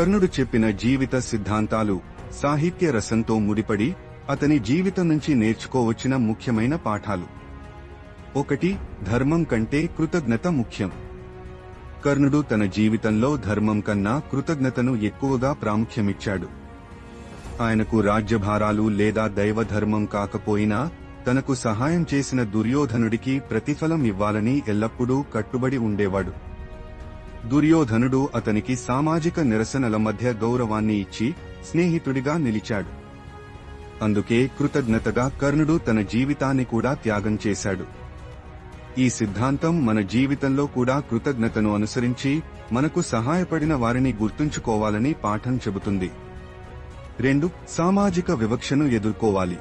కర్ణుడు చెప్పిన జీవిత సిద్ధాంతాలు సాహిత్య రసంతో ముడిపడి అతని జీవితం నుంచి నేర్చుకోవచ్చిన ముఖ్యమైన పాఠాలు. ఒకటి ధర్మం కంటే కృతజ్ఞత ముఖ్యం. కర్ణుడు తన జీవితంలో ధర్మం కన్నా కృతజ్ఞతను ఎక్కువగా ప్రాముఖ్యమిచ్చాడు. ఆయనకు రాజ్యభారాలు లేదా దైవధర్మం కాకపోయినా తనకు సహాయం చేసిన దుర్యోధనుడికి ప్రతిఫలం ఇవ్వాలని ఎల్లప్పుడూ కట్టుబడి ఉండేవాడు. దుర్యోధనుడు అతనికి సామాజిక నిరసనల మధ్య గౌరవాన్ని ఇచ్చి స్నేహితుడిగా నిలిచాడు. అందుకే కృతజ్ఞతగా కర్ణుడు తన జీవితాన్ని కూడా త్యాగం చేశాడు. ఈ సిద్ధాంతం మన జీవితంలో కూడా కృతజ్ఞతను అనుసరించి మనకు సహాయపడిన వారిని గుర్తుంచుకోవాలని పాఠం చెబుతుంది. రెండు సామాజిక వివక్షను ఎదుర్కోవాలి.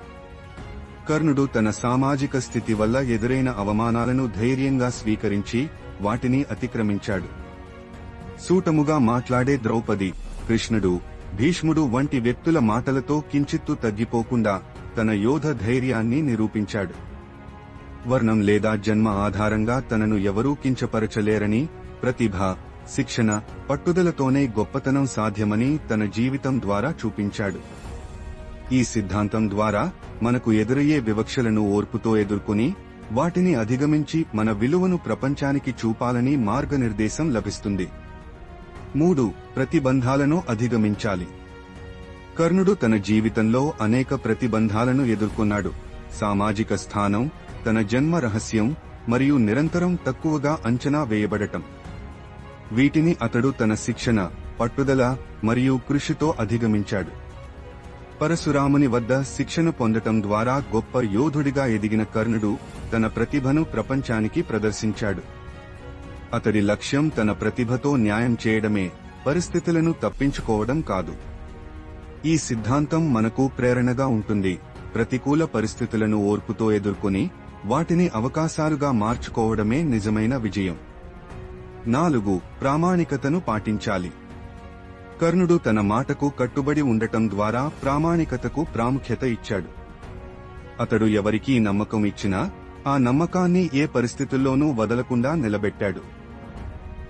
కర్ణుడు తన సామాజిక స్థితి వల్ల ఎదురైన అవమానాలను ధైర్యంగా స్వీకరించి వాటిని అతిక్రమించాడు. సూటముగా మాట్లాడే ద్రౌపది కృష్ణుడు భీష్ముడు వంటి వ్యక్తుల మాటలతో కించిత్తు తగ్గిపోకుండా తన యోధ ధైర్యాన్ని నిరూపించాడు. వర్ణం లేదా జన్మ ఆధారంగా తనను ఎవరూ కించపరచలేరని ప్రతిభ శిక్షణ పట్టుదలతోనే గొప్పతనం సాధ్యమని తన జీవితం ద్వారా చూపించాడు. ఈ సిద్ధాంతం ద్వారా మనకు ఎదురయ్యే వివక్షలను ఓర్పుతో ఎదుర్కొని వాటిని అధిగమించి మన విలువను ప్రపంచానికి చూపాలని మార్గనిర్దేశం లభిస్తుంది. మూడు ప్రతిబంధాలను అధిగమించాలి. కర్ణుడు తన జీవితంలో అనేక ప్రతిబంధాలను ఎదుర్కొన్నాడు. సామాజిక స్థానం తన జన్మ రహస్యం మరియు నిరంతరం తక్కువగా అంచనా వేయబడటం. వీటిని అతడు తన శిక్షణ పట్టుదల మరియు కృషితో అధిగమించాడు. పరశురాముని వద్ద శిక్షణ పొందటం ద్వారా గొప్ప యోధుడిగా ఎదిగిన కర్ణుడు తన ప్రతిభను ప్రపంచానికి ప్రదర్శించాడు. అతడి లక్ష్యం తన ప్రతిభతో న్యాయం చేయడమే పరిస్థితులను తప్పించుకోవడం కాదు. ఈ సిద్ధాంతం మనకు ప్రేరణగా ఉంటుంది. ప్రతికూల పరిస్థితులను ఓర్పుతో ఎదుర్కొని వాటిని అవకాశాలుగా మార్చుకోవడమే నిజమైన విజయం. నాలుగు ప్రామాణికతను పాటించాలి. కర్ణుడు తన మాటకు కట్టుబడి ఉండటం ద్వారా ప్రామాణికతకు ప్రాముఖ్యత ఇచ్చాడు. అతడు ఎవరికీ నమ్మకం ఇచ్చినా ఆ నమ్మకాన్ని ఏ పరిస్థితుల్లోనూ వదలకుండా నిలబెట్టాడు.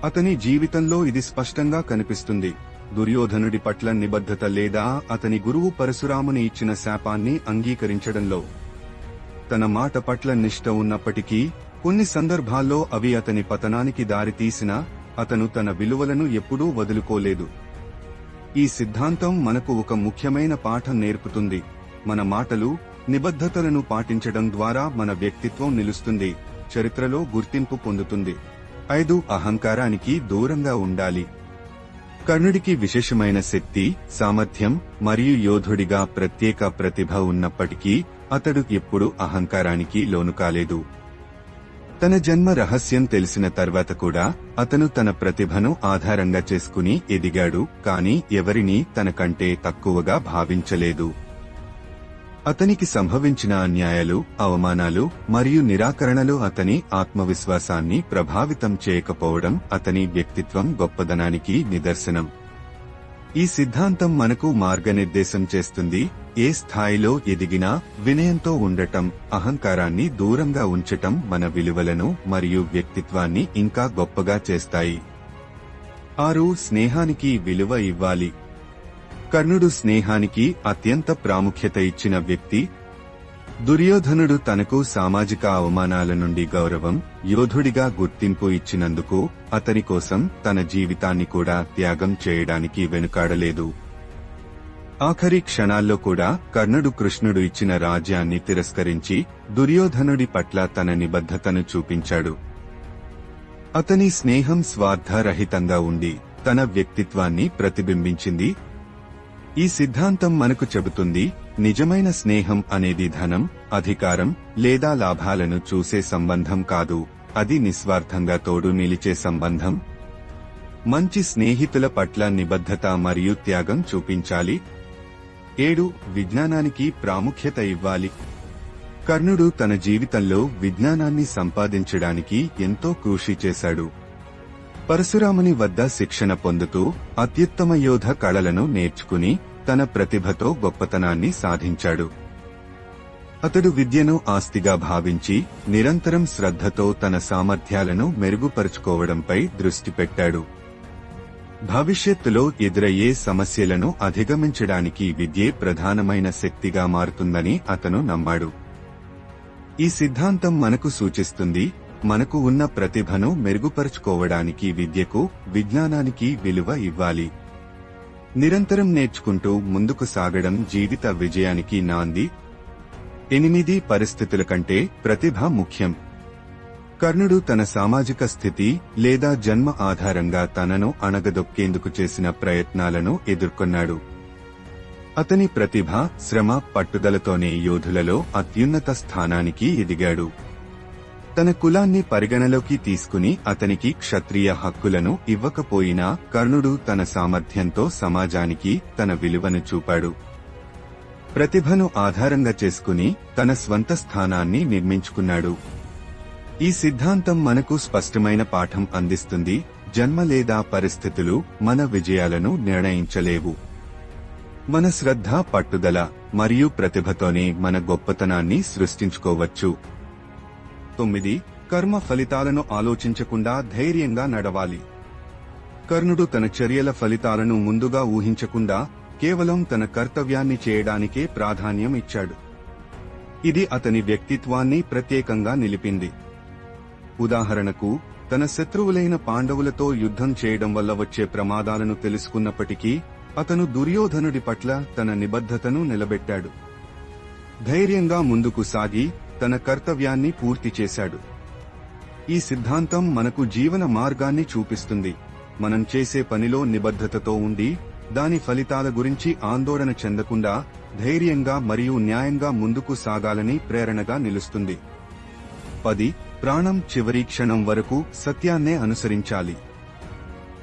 అతని జీవితంలో ఇది స్పష్టంగా కనిపిస్తుంది. దుర్యోధనుడి పట్ల నిబద్ధత లేదా అతని గురువు పరశురాముని ఇచ్చిన శాపాన్ని అంగీకరించడంలో. తన మాట పట్ల నిష్ట ఉన్నప్పటికీ కొన్ని సందర్భాల్లో అవి అతని పతనానికి దారితీసినా అతను తన విలువలను ఎప్పుడూ వదులుకోలేదు. ఈ సిద్ధాంతం మనకు ఒక ముఖ్యమైన పాఠం నేర్పుతుంది. మన మాటలు నిబద్ధతలను పాటించడం ద్వారా మన వ్యక్తిత్వం నిలుస్తుంది చరిత్రలో గుర్తింపు పొందుతుంది. ఐదు అహంకారానికి దూరంగా ఉండాలి. కర్ణుడికి విశేషమైన శక్తి సామర్థ్యం మరియు యోధుడిగా ప్రత్యేక ప్రతిభ ఉన్నప్పటికీ అతడు ఎప్పుడు అహంకారానికి లోను కాలేదు. తన జన్మ రహస్యం తెలిసిన తర్వాత కూడా అతను తన ప్రతిభను ఆధారంగా చేసుకుని ఎదిగాడు కాని ఎవరినీ తనకంటే తక్కువగా భావించలేదు. అతనికి సంభవించిన అన్యాయాలు అవమానాలు మరియు నిరాకరణలు అతని ఆత్మవిశ్వాసాన్ని ప్రభావితం చేయకపోవడం అతని వ్యక్తిత్వం గొప్పదనానికి నిదర్శనం. ఈ సిద్ధాంతం మనకు మార్గనిర్దేశం చేస్తుంది ఏ స్థాయిలో ఎదిగినా వినయంతో ఉండటం అహంకారాన్ని దూరంగా ఉంచటం మన విలువలను మరియు వ్యక్తిత్వాన్ని ఇంకా గొప్పగా చేస్తాయి. ఆరు స్నేహానికి విలువ ఇవ్వాలి. కర్ణుడు స్నేహానికి అత్యంత ప్రాముఖ్యత ఇచ్చిన వ్యక్తి. దుర్యోధనుడు తనకు సామాజిక అవమానాల నుండి గౌరవం యోధుడిగా గుర్తింపు ఇచ్చినందుకు అతని కోసం తన జీవితాన్ని కూడా త్యాగం చేయడానికి వెనుకాడలేదు. ఆఖరి క్షణాల్లో కూడా కర్ణుడు కృష్ణుడు ఇచ్చిన రాజ్యాన్ని తిరస్కరించి దుర్యోధనుడి పట్ల తన నిబద్ధతను చూపించాడు. అతని స్నేహం స్వార్థరహితంగా ఉండి తన వ్యక్తిత్వాన్ని ప్రతిబింబించింది ఈ సిద్ధాంతం మనకు చెబుతుంది నిజమైన స్నేహం అనేది ధనం అధికారం లేదా లాభాలను చూసే సంబంధం కాదు అది నిస్వార్థంగా తోడు నిలిచే సంబంధం. మంచి స్నేహితుల పట్ల నిబద్ధత మరియు త్యాగం చూపించాలి. ఏడు విజ్ఞానానికి ప్రాముఖ్యత ఇవ్వాలి. కర్ణుడు తన జీవితంలో విజ్ఞానాన్ని సంపాదించడానికి ఎంతో కృషి చేశాడు. పరశురాముని వద్ద శిక్షణ పొందుతూ అత్యుత్తమ యోధ కళలను నేర్చుకుని తన ప్రతిభతో గొప్పతనాన్ని సాధించాడు. అతడు విద్యను ఆస్తిగా భావించి నిరంతరం శ్రద్ధతో తన సామర్థ్యాలను మెరుగుపరుచుకోవడంపై దృష్టి పెట్టాడు. భవిష్యత్తులో ఎదురయ్యే సమస్యలను అధిగమించడానికి విద్యే ప్రధానమైన శక్తిగా మారుతుందని అతను నమ్మాడు. ఈ సిద్ధాంతం మనకు సూచిస్తుంది మనకు ఉన్న ప్రతిభను మెరుగుపరుచుకోవడానికి విద్యకు విజ్ఞానానికి విలువ ఇవ్వాలి. నిరంతరం నేర్చుకుంటూ ముందుకు సాగడం జీవిత విజయానికి నాంది. ఎనిమిది పరిస్థితుల కంటే ప్రతిభ ముఖ్యం. కర్ణుడు తన సామాజిక స్థితి లేదా జన్మ ఆధారంగా తనను అణగదొక్కేందుకు చేసిన ప్రయత్నాలను ఎదుర్కొన్నాడు. అతని ప్రతిభ శ్రమ పట్టుదలతోనే యోధులలో అత్యున్నత స్థానానికి ఎదిగాడు. తన కులాన్ని పరిగణలోకి తీసుకుని అతనికి క్షత్రియ హక్కులను ఇవ్వకపోయినా కర్ణుడు తన సామర్థ్యంతో సమాజానికి తన విలువను చూపాడు. ప్రతిభను ఆధారంగా చేసుకుని తన స్వంత స్థానాన్ని నిర్మించుకున్నాడు. ఈ సిద్ధాంతం మనకు స్పష్టమైన పాఠం అందిస్తుంది జన్మ లేదా పరిస్థితులు మన విజయాలను నిర్ణయించలేవు. మన శ్రద్ధ పట్టుదల మరియు ప్రతిభతోనే మన గొప్పతనాన్ని సృష్టించుకోవచ్చు. తొమ్మిది కర్మ ఫలితాలను ఆలోచించకుండా ధైర్యంగా నడవాలి. కర్ణుడు తన చర్యల ఫలితాలను ముందుగా ఊహించకుండా కేవలం తన కర్తవ్యాన్ని చేయడానికే ప్రాధాన్యం ఇచ్చాడు. ఇది అతని వ్యక్తిత్వాన్ని ప్రత్యేకంగా నిలిపింది. ఉదాహరణకు తన శత్రువులైన పాండవులతో యుద్ధం చేయడం వల్ల వచ్చే ప్రమాదాలను తెలుసుకున్నప్పటికీ అతను దుర్యోధనుడి పట్ల తన నిబద్ధతను నిలబెట్టాడు. ధైర్యంగా ముందుకు సాగి తన కర్తవ్యాన్ని పూర్తి చేశాడు. ఈ సిద్ధాంతం మనకు జీవన మార్గాన్ని చూపిస్తుంది. మనం చేసే పనిలో నిబద్ధతతో ఉండి దాని ఫలితాల గురించి ఆందోళన చెందకుండా ధైర్యంగా మరియు న్యాయంగా ముందుకు సాగాలని ప్రేరణగా నిలుస్తుంది. పది ప్రాణం చివరి క్షణం వరకు సత్యాన్నే అనుసరించాలి.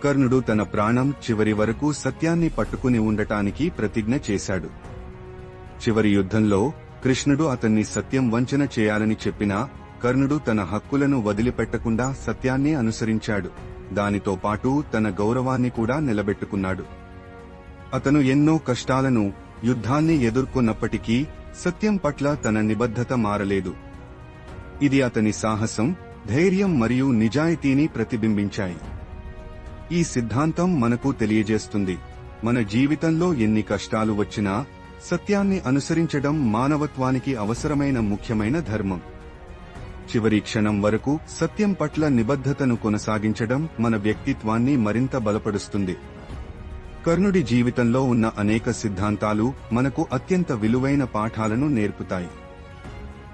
కర్ణుడు తన ప్రాణం చివరి వరకు సత్యాన్ని పట్టుకుని ఉండటానికి ప్రతిజ్ఞ చేశాడు. చివరి యుద్ధంలో కృష్ణుడు అతన్ని సత్యం వంచన చేయాలని చెప్పినా కర్ణుడు తన హక్కులను వదిలిపెట్టకుండా సత్యాన్ని అనుసరించాడు. దానితో పాటు తన గౌరవాన్ని కూడా నిలబెట్టుకున్నాడు. అతను ఎన్నో కష్టాలను యుద్ధాన్ని ఎదుర్కొన్నప్పటికీ సత్యం పట్ల తన నిబద్ధత మారలేదు. ఇది అతని సాహసం ధైర్యం మరియు నిజాయితీని ప్రతిబింబించాయి. ఈ సిద్ధాంతం మనకు తెలియజేస్తుంది. మన జీవితంలో ఎన్ని కష్టాలు వచ్చినా సత్యాన్ని అనుసరించడం మానవత్వానికి అవసరమైన ముఖ్యమైన ధర్మం. చివరి క్షణం వరకు సత్యం పట్ల నిబద్ధతను కొనసాగించడం మన వ్యక్తిత్వాన్ని మరింత బలపరుస్తుంది. కర్ణుడి జీవితంలో ఉన్న అనేక సిద్ధాంతాలు మనకు అత్యంత విలువైన పాఠాలను నేర్పుతాయి.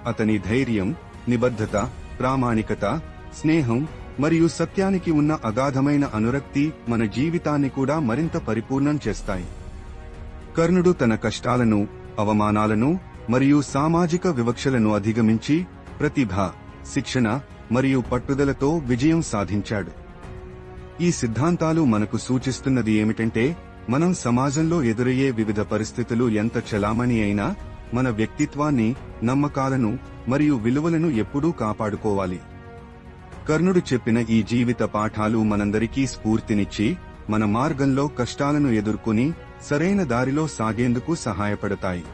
అతని ధైర్యం నిబద్ధత ప్రామాణికత స్నేహం మరియు సత్యానికి ఉన్న అగాధమైన అనురక్తి మన జీవితాన్ని కూడా మరింత పరిపూర్ణం చేస్తాయి. కర్ణుడు తన కష్టాలను అవమానాలను మరియు సామాజిక వివక్షలను అధిగమించి ప్రతిభ శిక్షణ మరియు పట్టుదలతో విజయం సాధించాడు. ఈ సిద్ధాంతాలు మనకు సూచిస్తున్నది ఏమిటంటే మనం సమాజంలో ఎదురయ్యే వివిధ పరిస్థితులు ఎంత చలామణి అయినా మన వ్యక్తిత్వాన్ని నమ్మకాలను మరియు విలువలను ఎప్పుడూ కాపాడుకోవాలి. కర్ణుడు చెప్పిన ఈ జీవిత పాఠాలు మనందరికీ స్ఫూర్తినిచ్చి మన మార్గంలో కష్టాలను ఎదుర్కొని సరైన దారిలో సాగేందుకు సహాయపడతాయి.